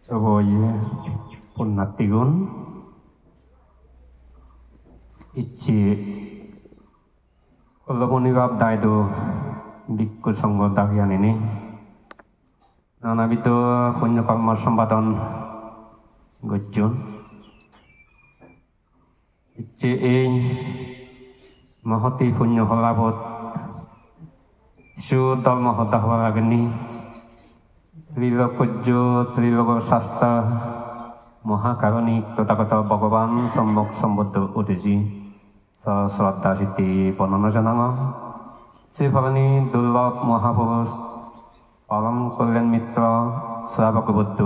Sawoye ya? pun natiun Ichi. Ulamuni wab daidu Bikku sanggo dagian ini. Nana bitu punya kamar sempatan Gujun Ichi ing Mahoti punya kolabot Shu dal mahotah wala geni. Ichi ত্রিলোকজ্য ত্রিলোক শাস্ত্র মহাকারণিক তথাগত ভগবান সম্যক সম্বদ্ধ উঠেছি শ্রদ্ধা সিদ্ধি বর্ণনা জানানো শ্রীভবানী দুর্লভ মহাপুরুষ পরম কল্যাণ মিত্র শ্রাবক বুদ্ধ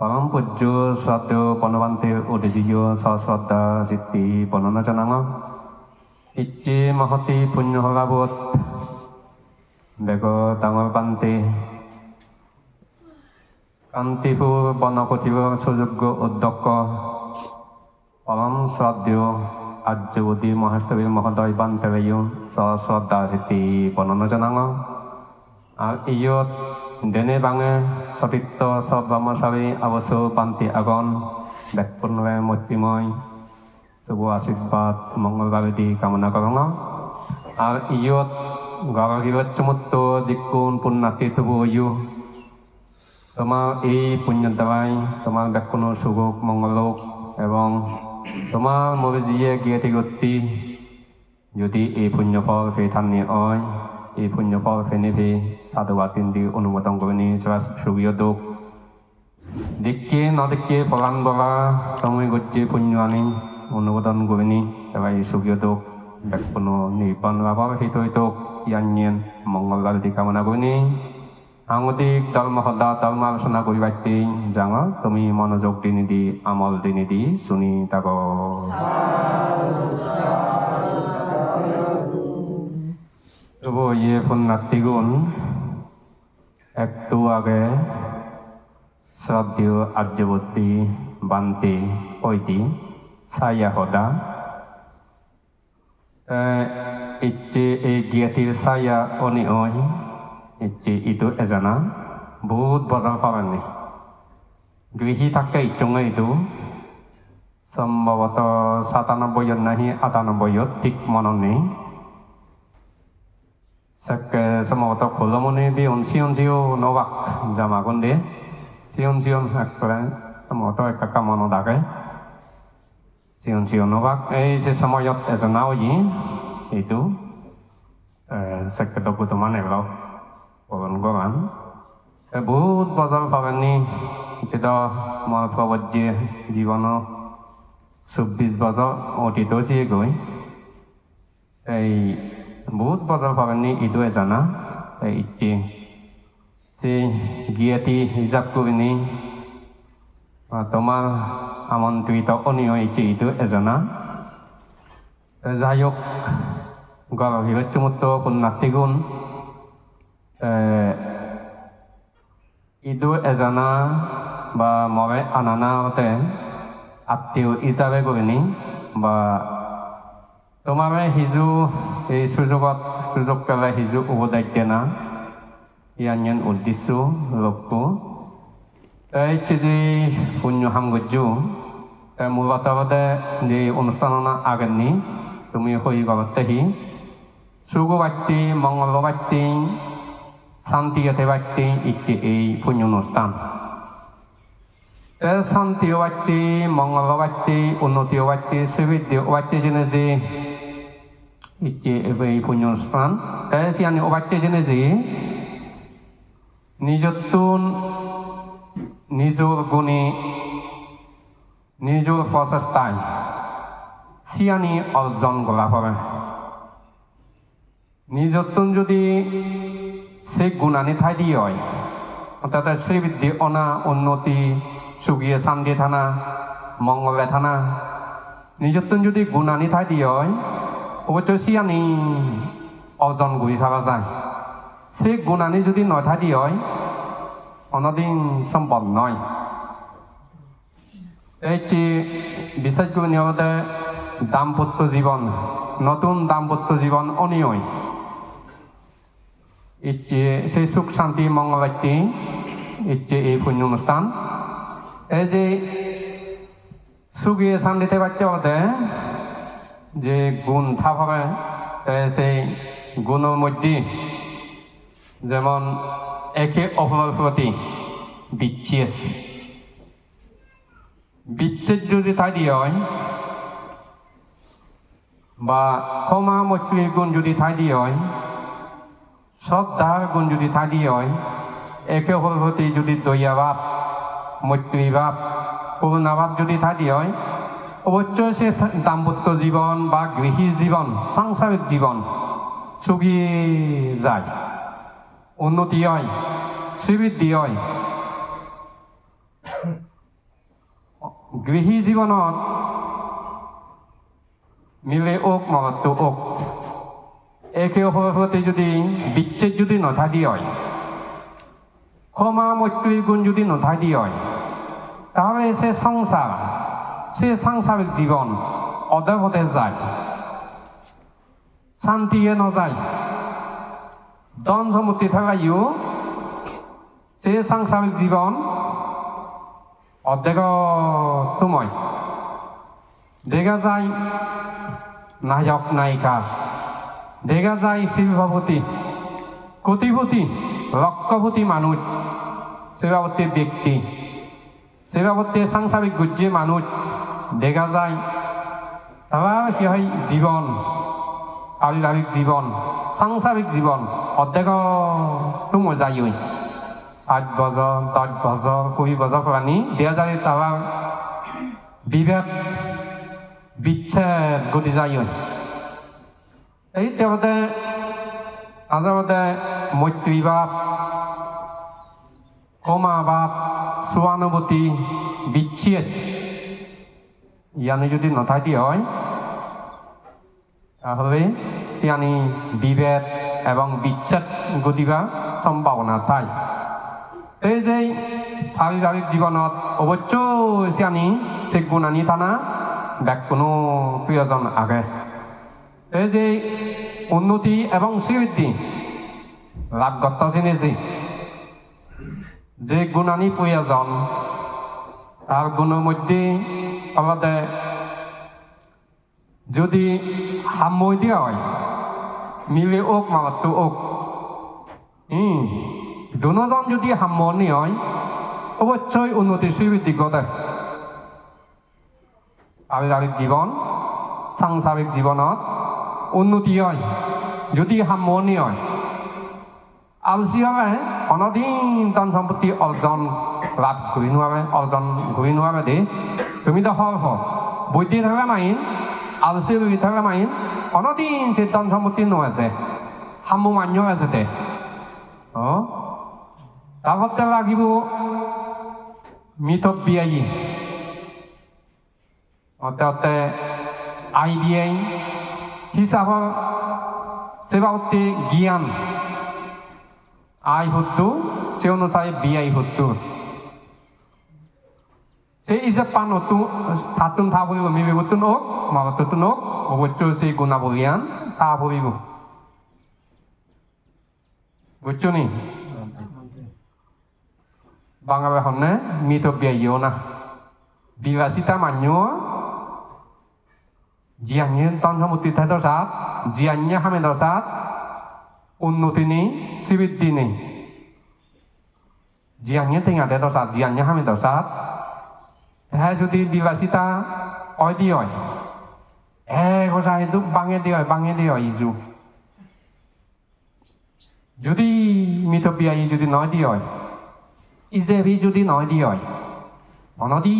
পরম পূজ্য শ্রদ্ধ বনবান্তের উদ্দেশ্য সশ্রদ্ধা সিদ্ধি বর্ণনা জানানো ইচ্ছে মহতি পুণ্য হলাবোধ বেগ ডাঙৰ বান্তে কান্তিপুৰ বনকটিবৰ সুযোগ্য অধ্যক্ষ পৰম শ্ৰদ্ধেয় আৰ্যৱতী মহাস্তৱী মহোদয় বান্তেৰেয়ো শ্ৰদ্ধা চিতি বৰ্ণনা জনাঙ আৰু ইয়ত দেনে বাঙে সতীত্ব সব ব্ৰহ্মচাৰী অৱশ্য পান্তি আগন বেকপুণৰে মূৰ্তিময় শুভ আশীৰ্বাদ মংগলবাৰতি কামনা কৰোঁ আৰু ইয়ত গৰাকীৰত চমুত্ত দিকুণ পুণ্যাতি তুবয়ো তোমার এই পুণ্যের দ্বারাই তোমার ব্যাকুণ সুখ মঙ্গলোক এবং তোমার মরজিয়ে গিয়েতে গতি যদি এই পুণ্য ফে থানি হয়, এই পুণ্য ফল ফে সাধুবা তিনটি অনুমোদন করে নি সুগীয় দুঃখ দেখকে ন দেখকে পলান বলা, তুমি গজ্জে পুণ্য আনি, অনুমোদন করে নি এবার এই সুগীয় দুঃখ ব্যাকুণ নির্বাণ লাভর হিত হিত ইয়ান মঙ্গল কামনা করে ধর্ম সদা ধর্ম আলোচনা পাইতে যাঙ, তুমি মনোযোগ দি নিদি আমল দি নিদি শুনি তাক তবু ইয়ে ফোন নাতিগুণ একটু আগে শ্রদ্ধেয় আর্যবর্তী বান্তি ঐতি সাইয়া হদা ইচ্ছে এই জ্ঞাতির সাইয়া অনি অই। ইচ্ছে itu এজনা বহুত বজাৰ পাবানি গৃহী থাকে ইচুঙে এইটো সম্ভবত সাতানব্বইত নাহি আটানব্বইত ঠিক মনত নেই সাকে সম্ভবত খোলমনি বি উনসি উনসিও নবাক জামাগুন দে সিউন সিউন একবারে সম্ভবত একাকা মনত আগে সিউন সিউন নবাক এই যে সময়ত এজনাও ই এইটো সাকে দকুটো লওক kawan-kawan. বহুত বজাৰ পাবানি এতিয়া মই প্ৰবজ্যে জীৱনৰ চৌব্বিছ বছৰ অতীত হৈছে গৈ। এই বহুত বছৰ পাবানি এইটো জানা। এই ইচ্ছে। যে গিয়াতি হিচাপ কৰিনি। তোমাৰ আমন্ত্ৰিত অনিয় ইচ্ছে এইটো এজনা যাই হোক গৰ্ভীৰ চুমুত্ত পুণ্যাতিগুণ ইটো এজনা বা মৰে আনানাতে আত্মীয় হিচাপে কৰিনি বা তোমাৰে সিজু এই সুযোগত সুযোগ পেলাই সিজু উপদায়িত্বে না ইয়ান উদ্দেশ্য লগটো এই যি শূন্য সামগ্ৰীজু মোৰ বাতাবতে যি অনুষ্ঠান আগনি তুমি সহি ঘৰতে সি মংগল মংগলবাত্তি হৈ গলতেহি সুগবাক্তি মঙ্গলবাক্তি শান্তি বাক্তি ইচ্ছে এই পুণ্য অনুষ্ঠান শান্তি বাক্তি মঙ্গল বাক্তি উন্নতি বাক্তি সুবিধি বাক্তি জেনে যে ইচ্ছে এই পুণ্য অনুষ্ঠান সিয়ানি বাক্তি জেনে যে নিজতুন নিজৰ গুণে নিজৰ প্ৰচেষ্টাই চিয়ানি অৰ্জন কৰা পাৰে নিজতুন যদি সেই গুণানি ঠাই দিয়ে হয়। তাতে শ্রীবৃদ্ধি, অনা, উন্নতি সুগিয়ে শান্তি থানা, মঙ্গলে থানা। নিজত্ব যদি গুণানি ঠাই দিয়ে অবশ্য সিয়ানি অর্জন করে থাকা যায়। সেই গুণানি যদি দিয়ে হয়, অনদিন সম্ভব নয়। এই বিশেষ করে নিয়মতে দাম্পত্য জীবন নতুন দাম্পত্য জীবন অনিয়য়। ইচ্ছে সেই সুখ শান্তি মঙ্গলাইতি ইচ্ছে এই পুণ্য অনুষ্ঠান এই যে সুগিয়ে সান দিতে হতে যে গুণ থাকবে সেই গুণের মধ্যে যেমন একে অপরের প্রতি বিচ্ছেদ বিচ্ছেদ যদি থাকি হয় বা ক্ষমা মৈত্রীর গুণ যদি থাকি হয় শ্রদ্ধার গুণ যদি থাকি হয়, একে অপরের প্রতি যদি দয়াভাব মৈত্রীভাব করুণাভাব যদি থাকি হয়, অবশ্যই সে দাম্পত্য জীবন বা গৃহী জীবন, সাংসারিক জীবন চুগিয়ে যায়। উন্নতি হয়, শ্রীবৃদ্ধি হয়। গৃহী জীৱনত মিলে ওক, মহত্ব ওক। একে অপরের প্রতি যদি বিচ্ছেদ যদি নথাকি হয়, ক্ষমা মৈত্রীর গুণ যদি নথাকি হয়, তাহলে সে সংসার, সে সাংসারিক জীবন অধপথে যায়, শান্তিয়ে নযায় ধন সম্পত্তি থাকাইও সে সাংসারিক জীবন অর্ধেক তোমায় দেখা যায় নায়ক নায়িকা দেখা যায় শিল্পপতি কোটিপতি লক্ষপতি মানুষ সেবাবতী ব্যক্তি সেবাবতী সাংসারিক গুজ্জে মানুষ দেখা যায় তারা কি হয় জীবন পারিবারিক জীবন সাংসারিক জীবন অর্ধেক তোমার যাই আট বছর দশ বছর কুড়ি বছর প্রাণী দেখা যায় তারা বিভেদ, বিচ্ছেদ ঘটি যায়। এই তেওঁলোকে আচলতে মৈত্ৰীভাৱ ক্ষমাভাৱ চুৱানুভূতি বিচ্ছেদ ইয়ানি যদি নথাকি হয়, তাহলে সিয়ানি বিভেদ এবং বিচ্ছেদ ঘটিবা সম্ভাৱনা ঠাই এই যে পারিবারিক জীবনত অবশ্যই সিয়ানি সে গুণানি থানা ব্যাক কোনো প্রিয়জন আগে এই যে উন্নতি এবং শ্রীবৃদ্ধি, লাভ গত চিনেছি যে যে গুণানি প্রয়োজন, তার গুণের মধ্যে আমাদের যদি সাময় দিয়া হয়, মিলে ওক মামাতো ওক। হুম দুজন যদি সামনি হয়, অবশ্যই উন্নতি শ্রীবৃদ্ধি ঘটে। পারিবারিক জীবন সাংসারিক জীবনত উন্নতি হয় যদি সামৰণি হয় আলচি হবে অনদিন ধন সম্পত্তি অৰ্জন লাভ কৰি নোৱাৰে অৰ্জন কৰি নোৱাৰে দেই তুমি তো হৰ হৰ বৈদ্য থাকে মাহিন আলচি বহি থাকে মাহিন অনদিন সে ধন সম্পত্তি নোয়াছে সামু মান্য আছে দে। অঁ? তাৰপৰা লাগিব মিতব্যয়ী অর্থাৎ আইডিয়াই হিসাবৰ সেবাবতী জ্ঞান। আই হতো সে অনুসারে বিআই হতো সে ইসে পান হতো থাতুন থা ভরিব মিবি হতুন ওক মাবাতুন ওক অবশ্য সে গুণাব জ্ঞান থা ভরিব বুঝছ নি? বাংলা হনে মিতব্যয়ীও না। বিভাসিতা মানুহ জিয়ানি তন সমুদ্রি থাইতো সাত জিয়ানি হামেদর সাত উন্নতি নেই শ্রীবৃদ্ধি নেই জিয়ানি টেঙা থাইতো সাত জিয়ানি হামেদর সাত হ্যাঁ যদি বিভাসিতা অয় দি হয় হ্যাঁ কথা সেইটো বাঙে দি হয় বাঙে দি হয় ইজু যদি মিতব্যয়ী যদি নয় দি হয় ইজেবি যদি নয় দি হয় অনদি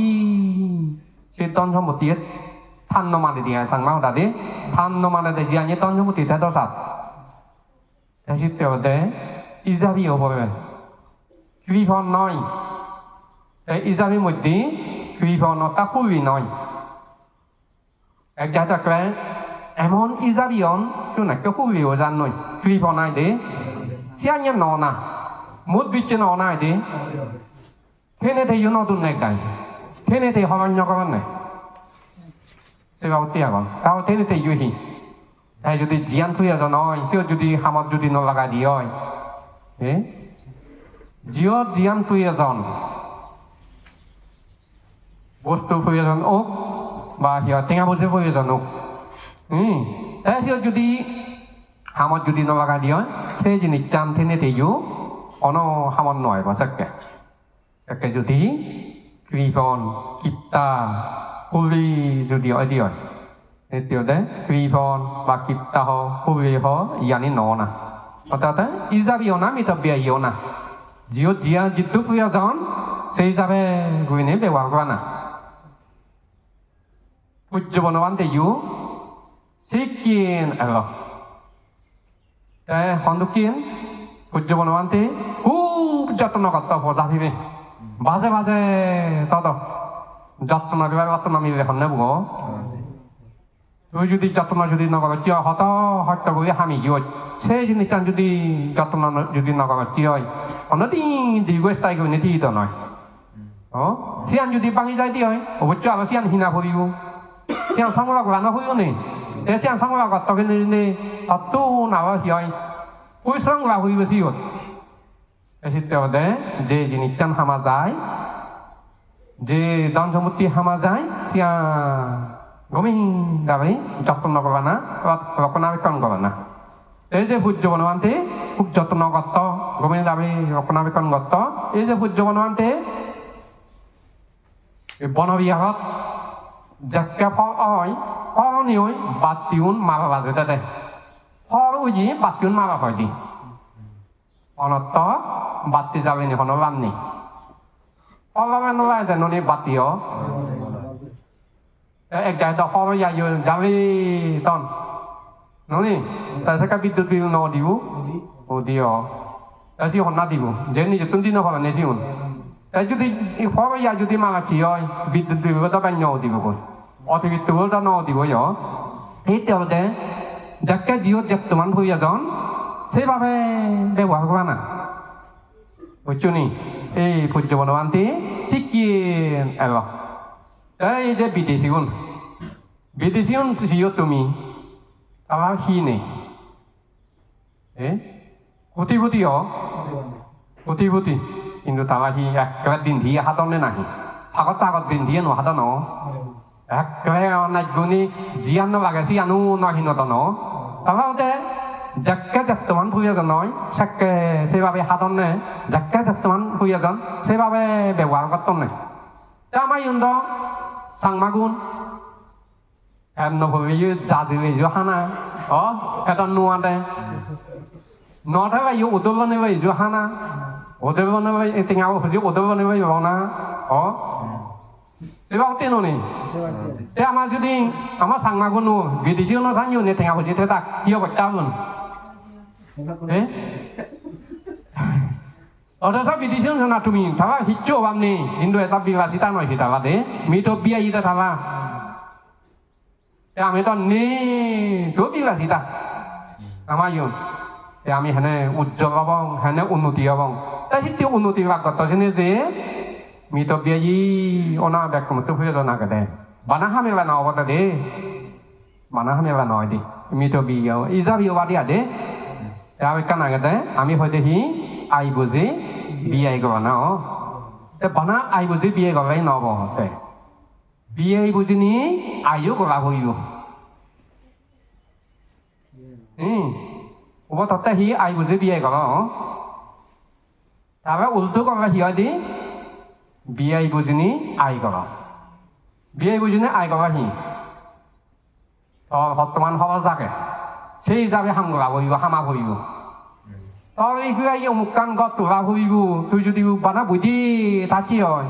সে তন than nó mà để đi hay sang mau đã đi than nó mà để đi anh tao nhung thì thấy đó sao thế thì tiểu tế Isabi ở bên vì phong nói đấy Isabi một tí vì phong nó ta khui nói em giải thích cái em hôn Isabi on xuống này cái khui ở gian nói vì phong này đấy xe nhân nó nà một vị trí nó này đấy thế này thì yêu nó tuân này cái thế này thì họ ăn nhau các bạn này それがお手やがん。たお手でて言う日。তাই যদি জিয়ান ফুয়া যা নয় সে যদি হামত যদি নলগা দিয়ে এ জিও জিয়ান ফুয়া যন বস্তু প্রয়োজন হোক বা সিহঁত টেঙা বস্তু প্রয়োজন হোক তাই সিও যদি হামত যদি নলাগা দিয় সেই জিনিস টান থেনে তেইও অন হামত নয় বা চাকে চাকে যদি কৃপন কিতা কিতা কুলি যদি হয় দিয়ে তেতিয়াহ'লে কৃপন বা কিতা হ কুলি হ ইয়ানি ননা অৰ্থাৎ ইজাবি অনা মিতব্য ইয়না যিও জিয়া যিটো প্ৰয়োজন সেই হিচাপে গুইনে ব্যৱহাৰ কৰা না সূৰ্য বনবান তেয়ো Sikin Allah. Eh, hondukin, kujo bonawante, ku যত্ন করতে বোঝা ভিবে বাজে বাজে তত যাতনা বিভাগ অতনা মিলে এখন নেব। ওই যদি যাতনা যদি নগর চিয় হত, হত্যা করে হামি গিয়ে সেই জিনিসটা যদি যাতনা যদি নগর চিয় অন্যদিন দীর্ঘস্থায়ী করে নিতে তো নয়। ও, সিয়ান যদি ভাঙি যাই দিয়ে হয়? অবশ্য আবার সিয়ান হিনা করিব সিয়ান সংগ্রহ করা না করিও নেই এ সিয়ান সংগ্রহ করতে গেলে অত না হয়? ওই সংগ্রহ করিব সিও এসে যে জিনিসটা হামা যায় যে সম্পত্তি হামা যায় সিয়া গমি দাবাই যত্ন করবা না রক্ষণাবেক্ষণ না এই যে সূর্য বনবান্তে খুব যত্ন করত গমি দাবি রক্ষণাবেক্ষণ করত এই যে সূর্য বনবান্তে যাকে হয় হরনি ওই বাতিউন মারা বাজে দে হর উজি বাতিউন মারা হয় দি। অনত বাতি যাবে নি হন Orang yang lain dan ini bati yo. Eh, dah dah kau ya yo jari ton. Noni, tapi saya kapi tu bil no diu, oh dia. Tapi orang nanti bu, jadi je tuh di no kalau nasi un. Tapi jadi kau ya jadi malah cioi, bil tu bil kau tak no diu kon. Atau bil tu kau no diu yo. Itu ada, jaga jiot jak teman punya zon, sebab eh dia buat kemana? বুঝছুনি এই পূজ্য বনবান্তি 에 내와구하나. 어쩌니 이 본저번호한테 찍긴 알로. 에 이제 비대시군. 비대시군 지옷도미 아마 희네. 에? 고티고티요. 고티고티. 인도 다마히 야 그가 딘디 하던네 나히. 하겠다 하겠 딘디에 যাক্কা যাত্তমান হইয়া যান নয় সাক্কে সেইভাবে সাধন নে। যাক্কা যাত্তমান হইয়া যান সেইভাবে ব্যবহার করতন নে। আমার ইন্দ চাংমাগুণ নভবি জাজিলি যো হানা। অ, এটা নুয়াতে নটা বাই উদলনে বাই যো হানা। উদলনে বাই টিঙাও হুজি উদলনে বাই বানা। অ সেবা তেনো নি। তে আমার যদি আমার সাংমা কোনো বিদেশি কোনো সাং নে টেঙা খুঁজি তে তাক কিয় বাচ্চা হন এ অথচ বিদেশি না তুমি থাবা হিচ্ছো বামনি কিন্তু এটা বিবাসিতা নয় সি থাবা দে মি তো বিয়া ইটা তে আমি তো নে তো। বিবাসিতা আমার ইউন তে আমি হেনে উজ্জ্বল হব হেনে উন্নতি হব। তা সিটি উন্নতি বাক গত যে มีตัวเบียยี่โอนาแบบกลุ่มตัวเพื่อนนากันได้บานาห้ามีวันนอวัตเดบานาห้ามีวันนอยดิมีตัวเบียอีซาบิววาดิอะเดแต่เอาไปกันนากันได้อามีหอยเดฮีไอบุซีเบียก็วันนะอ๋อแต่บานาไอบุซีเบียก็ไม่นอบ่แต่เบียบุซีนี้อายุก็ลาหุอยู่อืมว่าตัดแต่ฮีไอบุซีเบียก็อ๋อแต่ว่าอุลตุก็ว่าฮีอดี বিয়াই বুজিনি আই কৰা বিয়াই বুজিনি আই কৰা সি বৰ্তমান সহজাকে সেই হিচাপে হামগা ভৰিব হামা ভৰিব তই এইগুলা এই অমুকান গত তোলা ভৰিব তুই যদি বানা বুদ্ধি থাকি হয়।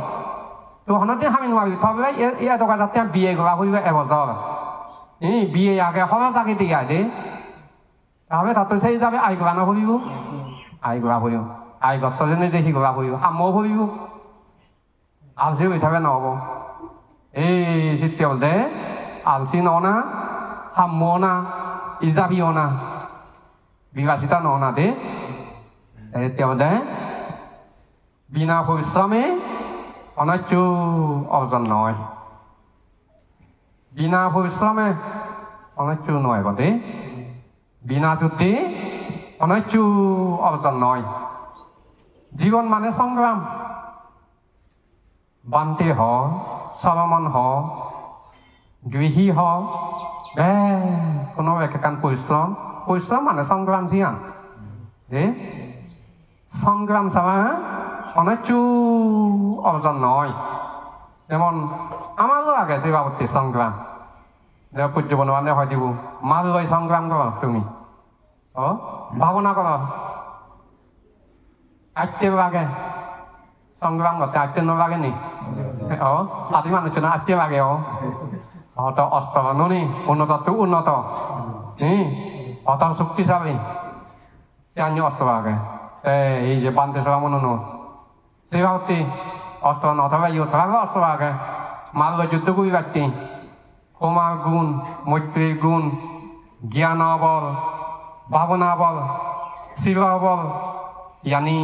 তো হনতে হামি নোৱাৰিবি। তবে এই টকা যাতে বিয়ে কৰা ভৰিব এবছৰ। এই বিয়ে আগে সহজাকে দিয়া দে। তাহলে তাতে সেই হিচাপে আই কৰা নভৰিব আই কৰা ভৰিব আই গতজনে যে সি কৰা ভৰিব হামো ভৰিব 알시 왜 타면 나오고 에이 시때올때 알시 너나 함모나 이자비오나 비가시다 너나 데 때올때 비나 볼삼에 어느 쪽 어선 너이 비나 볼삼에 Bante họ, Salomon họ, Gihi ho, bé, con nói về cái căn bùi sớm, bùi sớm hẳn là xong cái văn gì à? Đấy, xong cái sao á? Nó chú, ông dân nói, em on, ama lo à cái gì vào bụi xong cái văn, để bụi chụp nó ăn để hỏi đi bu, mà lo xong cái văn cơ mà, tụi mình, ờ, bao nhiêu cơ mà, ách tiêu cái, আটতে নালাগে নি? ও মানুষ না আটতে লাগে ও অত অস্ত্র নুনি উন্নত তো উন্নত। নি অত শক্তিশালী জানি অস্ত্র লাগে এই যে বান্তে সবা মনে নো। সেবাবতী অস্ত্র নথবা ইউথবা অস্ত্র লাগে মাল লৈ যুদ্ধ করি রাখতি ক্ষমার গুণ মৈত্রীর গুণ, জ্ঞান বল ভাবনা বল শিল বল ইয়ানি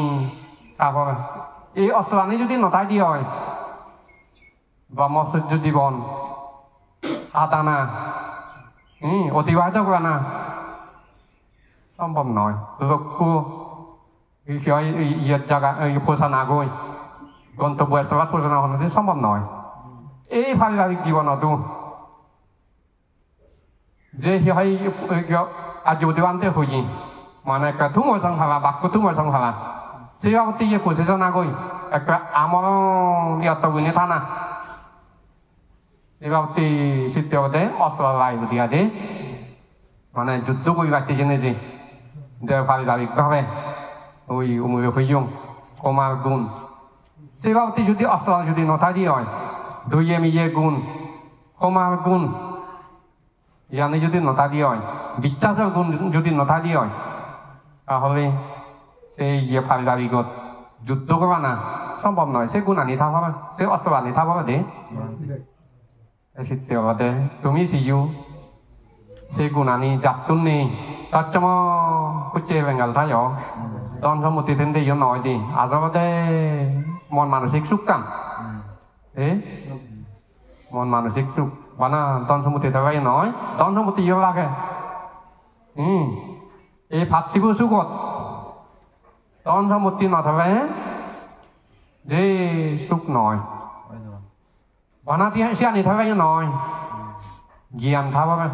তারপর এই আনি যদি নতাই দিয়ে হয় ব্রহ্মচর্য জীবন আদানা হম অতিবাহিত করা না। সম্ভব নয় লক্ষ্য ইয়ের জায়গা পোষানা গই গন্তব্য গন্তব্যস্থলত পোষণা হওয়া সম্ভব নয় এই পারিবারিক জীবনতো যে সিহাই আজুদিবান্তে হই মানে একটা তুমর সংহারা বাক্য তুমর সংহারা সেবাবতী ইয়ে পজিশন আগই একটা আমর ইয়াত গুনে থানা। সেবাবতী সিদ্ধবতে অস্ত্র লাই দিয়া দে মানে যুদ্ধ করি রাখতেছে নিজে। যে পারিবারিক ভাবে ওই উমরে হইয়ং কমার গুণ। সেবাবতী যদি অস্ত্র যদি নথারি হয়, দুইয়ে মিয়ে গুণ কমার গুণ। ইয়ানি যদি নথারি হয় বিশ্বাসের গুণ যদি নথারি হয়, তাহলে সেই ইয়ে পারিবারিকত যুদ্ধ করা না সম্ভব নয় সে গুণ আনি থাকবা সে অস্ত্র আনি থাকবা দে। সিদ্ধবাদে তুমি সিইউ সেই গুণ আনি জাতুন নেই সচ্চম কুচে বেঙ্গাল থায় তখন সম্মতি তেন্তে ইয়ে নয় দি আজবাদে মন মানসিক সুখ কাম এ? মন মানসিক সুখ বানা তখন সম্মতি থাকাই নয় তখন সম্মতি ইয়ে লাগে? হুম এই ভাতৃব সুখত তখন সম্মতি নথাকে যে সুখ নয় বানা তিয়া সিয়ানি থাকাই নয় জ্ঞান থাকবে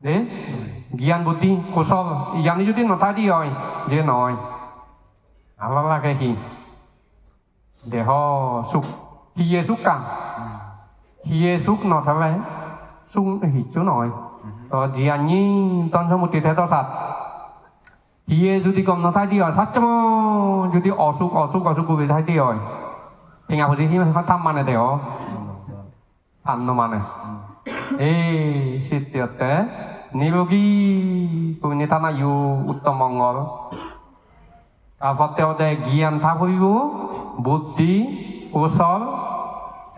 দে জ্ঞান বুদ্ধি কৌশল ইয়ানি যদি নথাকি হয় যে নয় আলাদা লাগে কি দেহ সুখ হিয়ে সুখ কাম হিয়ে সুখ নথাকে সুখ হিচু নয় তো জিয়ানি তন্ত্রমূর্তি থেত সাত হিয়ে যদি গম নথাকি হয় সাতচম যদি অসুখ অসুখ অসুখ গুবি থাকি হয় টেঙা বুজি সি থাম মানে দেহ আন্ন মানে। এই সিদ্ধিয়তে নিৰোগী পুণ্যতানা ইউ উত্তম মংগল তাৰপৰা তেওঁতে জ্ঞান থাকিব, বুদ্ধি, কৌশল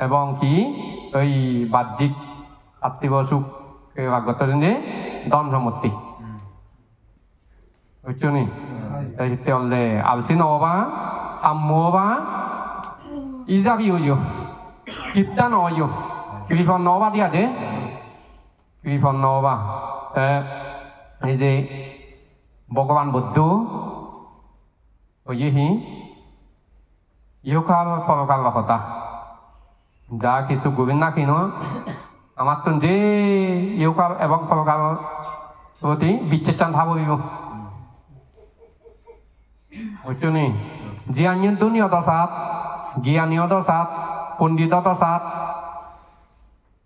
এবং কি, এই বাহ্যিক পার্থিব সুখ আগত যে দণ্ডমূর্তি বুঝছ নি তেওঁলে আলচি নহবা আমবা ইজাবি হইও কিপ্তা নহইও কৃষণ নহবা দিয়া দে কৃষণ নহবা এই যে ভগৱান বুদ্ধ ওইহি ইহকাল পরকাল হতা যা কিছু গোবিন্দ কিনো আমার তো যে ইহকাল এবং পরকাল প্রতি বিচ্ছেচান থাকব বুঝছ নি জ্ঞানীয় দুনিয় দশাত জ্ঞানীয় দশাত পণ্ডিত দশাত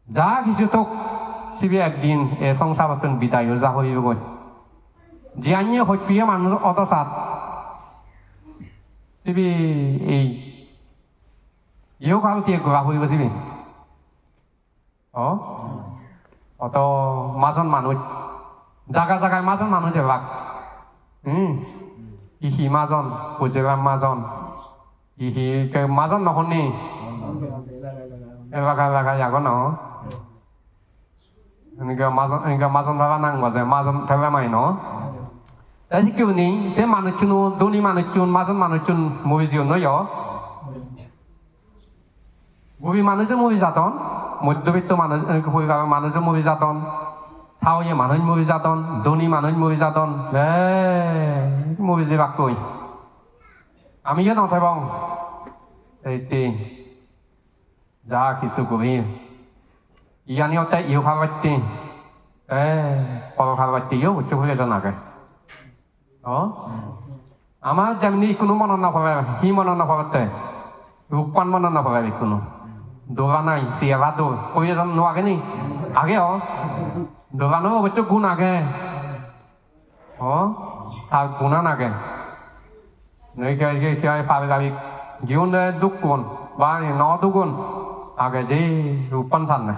যা কিছু তোক সিবি একদিন এ সংসারত বিদায় যা হইবগৈ জ্ঞানীয় সত্যিয়ে মানুহ অদশাত সিবি এই ইও কাল দিয়ে গোৱা হইব সিবি অ অত মাজন মানুহ জাগা জাগায় মাজন মানুহ যেবাক উম ইহি মাজন বুজেবাম মাজন ইহি মাজন নশুনি এবাকা এবাকা যাগ ন এনেকে মাজন এনেকে মাজন ভাবা নাংব যে মাজন ভাবা মাই ন তাই কিউনি সে মানুষজন দনি মানুষজন মাজন মানুষজন মুভি জিও নয় মুভি মানুষজন মুভি যাতন মধ্যবিত্ত মানুষ পরিবারের মানুষজন মুভি যাতন থাওয়ে মানুষ মুভি যাতন ধনী মানুষ মুভি যাতন এ মুভি যে আমি ইয়ে নথে এইটি যা কিছু কবি ইয়ানি ওতে ইউ খাবারটি এ পর খাবারটি ইউ উচ্চ হয়ে জানাকে ও আমার যেমনি কোনো মনত নাপাবে সি মনত নাপাবে ৰূপপান মনত নাপাবে কোনো দৌৰা নাই চিয়াবা দৌৰ কৰি এজন নোৱাকে নি আগে অ দৌৰানো অৱশ্যে গুণ আগে অ তাৰ গুণা নাগে নই cái cái cái pha cái giون đúc cuốn và nó đúc cuốn à cái gì rupan san này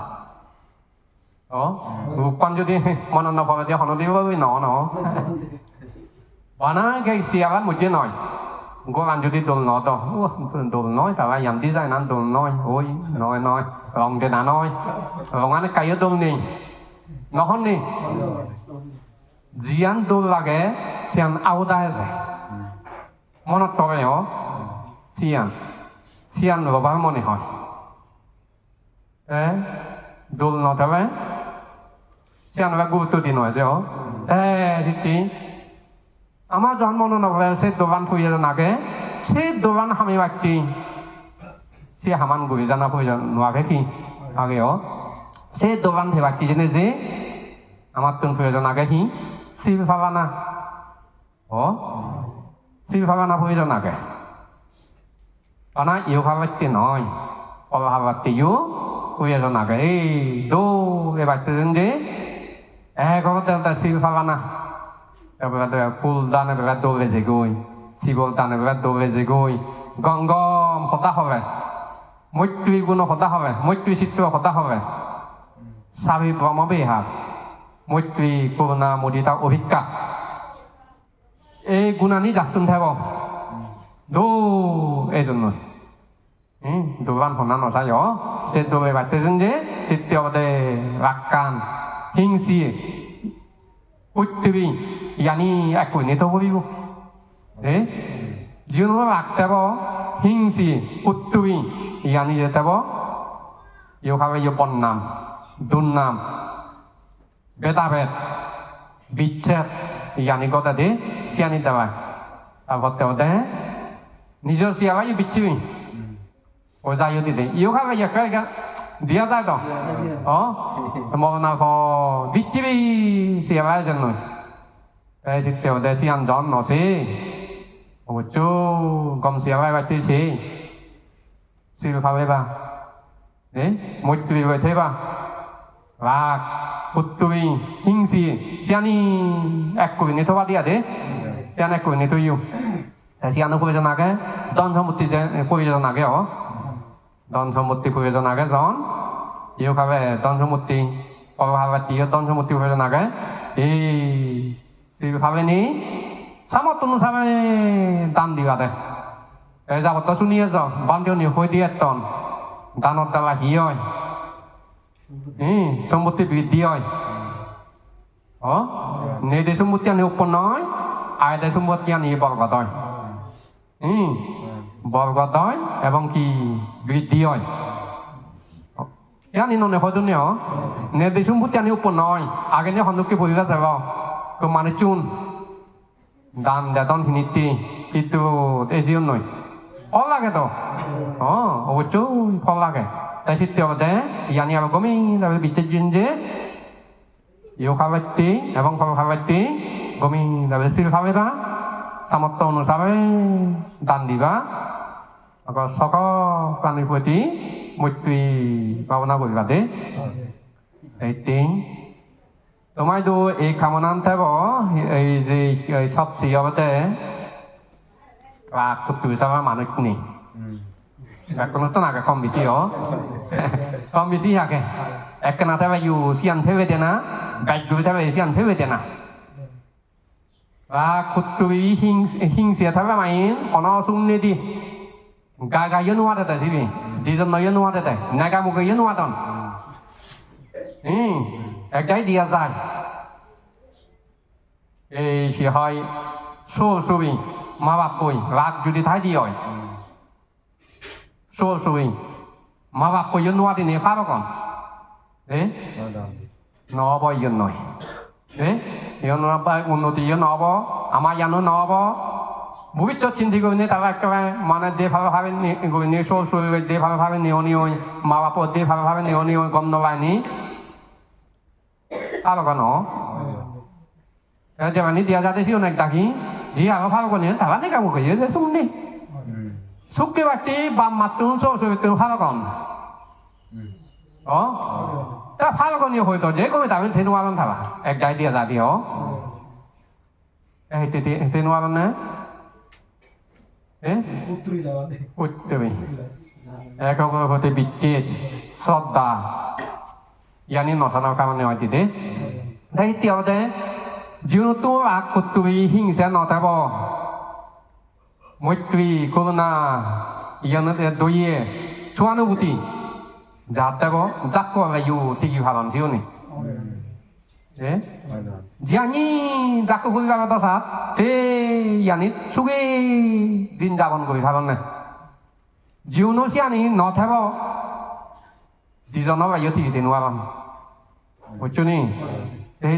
đó rupan jadi mana nak apa dia kalau dia với nó nó và nó cái xe bắt một chuyện nói có ăn jadi đồ nó to đồ nói tại vì làm design ăn đồ নহ'লনি? যিয়ান Doul লাগে চিয়ান আউদাহে যায়। মনত থকে অ? চিয়ান চিয়ান ৰবা মনে হয়। দৌল নথাবে চিয়ানবা গুৰুত্ব দি নহয় যে অ? এ যিটি আমাৰ জন্ম নভাৱে সেই দোকান ফুৰি নাগে। সেই দোকান সামি বাকি সেই সামান গুৰি জানা ফুৰি নোৱাৰে কি? আগে অ' সে দোকান ফে বাকি যেনে যে আমার তুন প্রয়োজন আগে কি শিল ভাবা না। ও ভাবা না প্রয়োজন আগে। অনা ইউ ভাবাতে নয়। অল ভাবাতে ইউ প্রয়োজন আগে। এই দো, এবার তুন যে এক দেবতা শিল ভাবা না। এবার পুল দান এবার দৌড়ে যে গই, শিবল দান এবার দৌড়ে যে গই। গম গম হতা হবে। মৈত্রী গুণ হতা হবে, মৈত্রী চিত্র হতা হবে। সাবি ব্রহ্ম বিহার মৈত্রী করুণা মুদিতা অভিজ্ঞা। এই গুণানি জাতুন থাকব দৌ এই জন্য দোকান ভনা নচাই অ। যে দৌড়ে বাটেছেন যে তৃতীয়তে রাক্কান হিংসি। উত্তরি ইয়ানি এক কইনে তো করিব এ জীবন রাগ দেব হিংসি উত্তরি ইয়ানি যে দেব ইউ খাবে ইউ বন্নাম দুর্নাম বেদাভেদ বিচ্ছেদ ইয়ানি কথা দে চিয়ানি দেওয়া তারপর দেওয়া নিজের চিয়াবা ইউ বিচ্ছিবি। ও যাই দি। দে ইউ খাবে ইয়ে কে দিয়া যায় তো? 어 মনা ভ বিচ্ছিবি চিয়াবা জন্য এই সিতে ওদে সিয়ান জন ও চু গম চিয়াবা বাতি সি সিল খাবে বা। এ মৈত্রী বাইতে বা। রাগ উত্তরি হিংসি সিয়ানি এক কবি নিতে পারি আদে সিয়ান এক কবি নিতে ইউ। সিয়ানো প্রয়োজন আগে দন সম্পত্তি যে প্রয়োজন আগে, অ। দন সম্পত্তি প্রয়োজন আগে, জন। ইউ খাবে দন সম্পত্তি অভাবাতি দন সম্পত্তি প্রয়োজন আগে। এই সিল খাবে নি সামত তুনু সাবে দান দিবা দে। এই যাবত শুনিয়ে যাও বান্ধব নি হই দিয়ে তন। দানত হি হয়। হুম সম্পত্তির বৃদ্ধি হয়। ও নেদে সম্পত্তি আনি উৎপন্ন হয় আয়দে সম্পত্তি আনি বরগত হয়। বরগত হয় এবং কি বৃদ্ধি হয়। ইয়ানি ননে হদুনি হ নেদে সম্পত্তি আনি উৎপন্ন হয়। আগে নিয়ে সন্দুককে বহি গেছে তো মানে চুন। দান দেদন হিনিতি কিন্তু এজিও নয়। ফল লাগে তো? অবশ্যই ফল লাগে। তাই সিদ্ধতে ইয়ানি আবার গমি তারপরে বিচ্ছেদ যে ইউ খাবারটি এবং ফল খাবারটি গমি তারপরে সিল না সামর্থ্য অনুসারে দান দিবা আকৌ ছশ প্ৰাণীৰ প্ৰতি মৈত্ৰী ভাৱনা কৰিবা দেই এইটি তোমাইতো এই কামনান থাকব এই যে এই সব চিয়তে ৰাগ কুটু চাবা মানুহখিনি কোনো তো নাগে কম বেছি অ কম বেছি হাকে এক না থাকবে ইউ সিয়ান ফেবে দেনা গাইড করে থাকবে সিয়ান ফেবে দেনা và cụt tùy hình hình sẽ thấy mày còn sung nè đi gà gà yên hoa đấy gì đi dân nói yên hoa đấy này gà một cái yên hoa đó ừ cái đi ra এই সে হয় so সবি মা বাপ কই রাগ যদি থাই দি হয় 说说明，妈妈不用我的你怕不讲？哎，拿不用来，哎，要拿不用的要拿不，阿妈要拿不。ভবিষ্যৎ চিন্তা করে নিয়ে তারা একেবারে মানে দেভাবে ভাবে নিয়ে শোষ দেভাবে ভাবে নিয়ে নিয়ে মা বাপ দেভাবে ভাবে নিয়ে নিয়ে গম নবায়নি ভালো কেন যেমন দিয়া যাতেছি অনেক ডাকি যে আমি ভালো করে তারা নিয়ে কাবু খাইয়ে যে শুননি 숙개밭이 밤맞던 소소했던 화라건 어? 딱 화라건이 호이도 제거에 담은 대노하건 가봐 액다이디아 자리요 에이 대디 대노하건네 에? 우트리 나가네 우트리 에카고 그때 빛이 쏟다 야니 너타나 가만히 어디데 다이티 어데 지우노 또 아쿠투이 힝세 너타보 মৈত্রী করুণা, ইয়ানতে দইয়ে সুহানুভূতি যাতেব যাক ইউ ঠিকই ভাবাম জিওনি এ? জিয়ানি যাক করি ভাবা তা সাত সে ইয়ানি সুগে দিন যাপন করি ভাবাম না জিওনো সিয়ানি ন থাব দিজন বাইয় ঠিকই দিন ভাবাম বুঝছ নি? সেই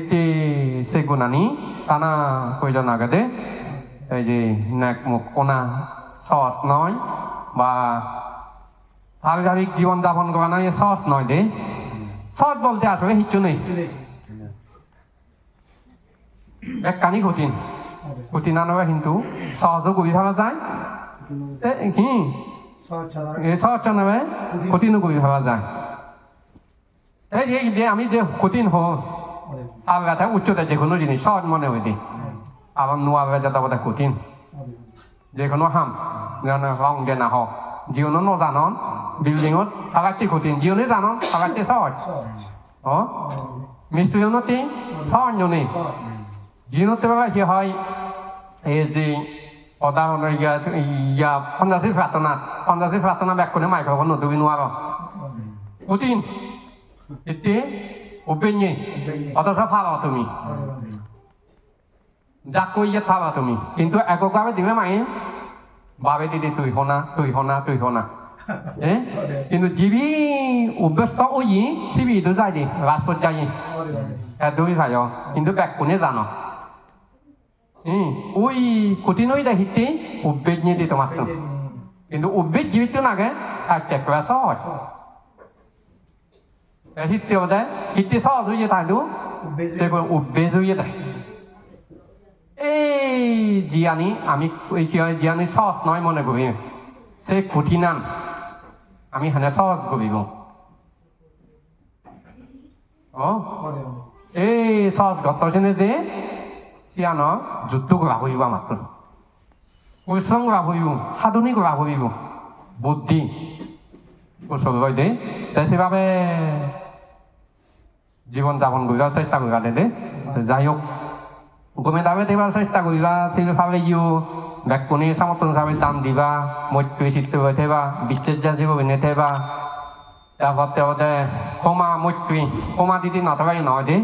সে গুণানি টানা কইজন আগে 니, তানা কয়জন আগতে এই যে নাক মুখ কোনা সহজ নয় বা পারিবারিক জীবন যাপন করা নয় সহজ নয় দে সহজ বলতে আসলে কিচ্ছু নেই এক কানি কঠিন কঠিন আনবা কিন্তু সহজও কৰি থকা যায় কি সহজ নামে যায় এই যে আমি যে কঠিন হওঁ আর উচ্চতা যে কোনো জিনিস সহজ মনে হইতে আবার নোয়া যাতে বোধ কঠিন যে কোনো হাম যেন রং দিয়ে না হওক জিওনো নজানন বিল্ডিঙত আগাটি কঠিন জিওনে জানন আগাটি সহজ অ মিস্ত্রিজনতে সহজ জনে জিওনতে বাবা কি হয় এই যে অদাহরণের ইয়া ইয়া পঞ্চাশী প্রার্থনা পঞ্চাশী প্রার্থনা ব্যাকুনে মাইক্রোফোন নতুবি নোয়ার কঠিন এতে অভ্যেঙে অথচ ভালো তুমি যাক কৈ ইয়াত পাবা তুমি। কিন্তু এককভাৱে দিবে মায়ে বাবে দিদি তুই হনা তুই হনা তুই হনা এ? কিন্তু যিবি অভ্যস্ত ওই সিবি তো যাই দি রাজপথ যাই দুই ভাই কিন্তু ব্যাক কোনে জানো? ওই কঠিন ওই দেখিতে উদ্বেগ নিয়ে দিত মাত্র কিন্তু উদ্বেগ জীবিত নাগে আর টেকরা সহজ হিতে বোধ হিতে সহজ হয়ে তাইতো দেখো উদ্বেগ হয়ে দেয় এই জিয়ানি, আমি কি হয়? জিয়ানি সহজ নয় মনে করি সে কঠিনান আমি হেনে সহজ করিব 어? এই সহজ ঘটছেনে যে সিয়ান যুদ্ধ করা হইব মাত্র পরিশ্রম করা হইব, সাধনী করা হইব। বুদ্ধি। ওচৰ গৈ দে। সেভাবে জীৱন যাপন কৰিবা চেষ্টা কৰিবা দে দে। যাই হোক গমে দাবে দেবার চেষ্টা করিবা সেইভাবে ইউ ব্যাকুনি সমর্থন হিসাবে দান দিবা মৈত্রী চিত্ত হয়ে থেবা বিচ্ছেদ জীব বিনে থেবা তারপর তেওতে ক্ষমা মৈত্রী ক্ষমা দিদি নথবাই নয় দে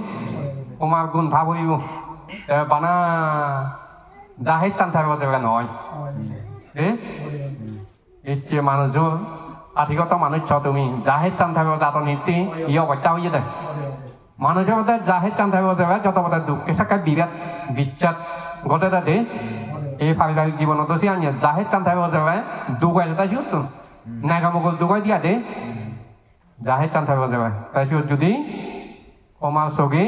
ক্ষমা গুণ ভাব হইব বানা যাহে চান থাকব যাবে নয় ইচ্ছে মানুষ আধিগত মানুষ তুমি যাহে চান থাকব যাত নীতি ই অবত্যা হইয়ে দেয় মানুষের মধ্যে যাহে চান থাকব যাবে যত বোধ দুঃখ। এসাকা বিরাট বিচ্ছাত ঘটে তাতে এই পারিবারিক জীবনত সে আনিয়ে যাহে চান থাকব যাবে দুগাই যেটা সিউত নাইকা মগল দুগাই দিয়া দে যাহে চান থাকব যাবে তাই সিউত যদি কমা চগে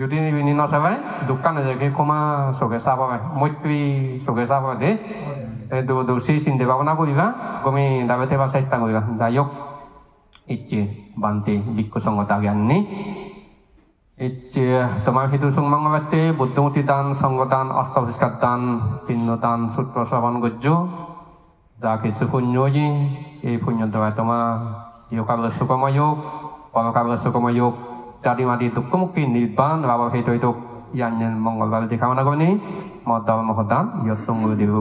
যদি নিবিনি নচাবে দোকানে যাকে কমা চগে চাব মৈত্ৰী চগে চাব দে দূৰচি চিন্তা ভাৱনা কৰিবা কমি দাবে থেবা চেষ্টা কৰিবা। যাই হোক ইচ্ছে বান্তে বিক্ষ সংগতা জ্ঞানী ইচ্ছে তোমার হিতু সংমাঙ্গবাতে বুদ্ধমূর্তি দান সঙ্গদান অষ্টাভিষ্কার দান পিণ্ড দান সূত্র শ্রবণ গজ্য যা কিছু পুণ্যজি এই পুণ্য দ্বারা তোমার ইয়কাল সুকময়োগ পরকাল সুকময়োগ জাতি মাদি দুঃখমুক্তি নির্বাণ বাবা সেই তৈতক ইয়ান মঙ্গলবার দেখাওনা করি মদ্দাল মহদান ইয়ত্তং দেহ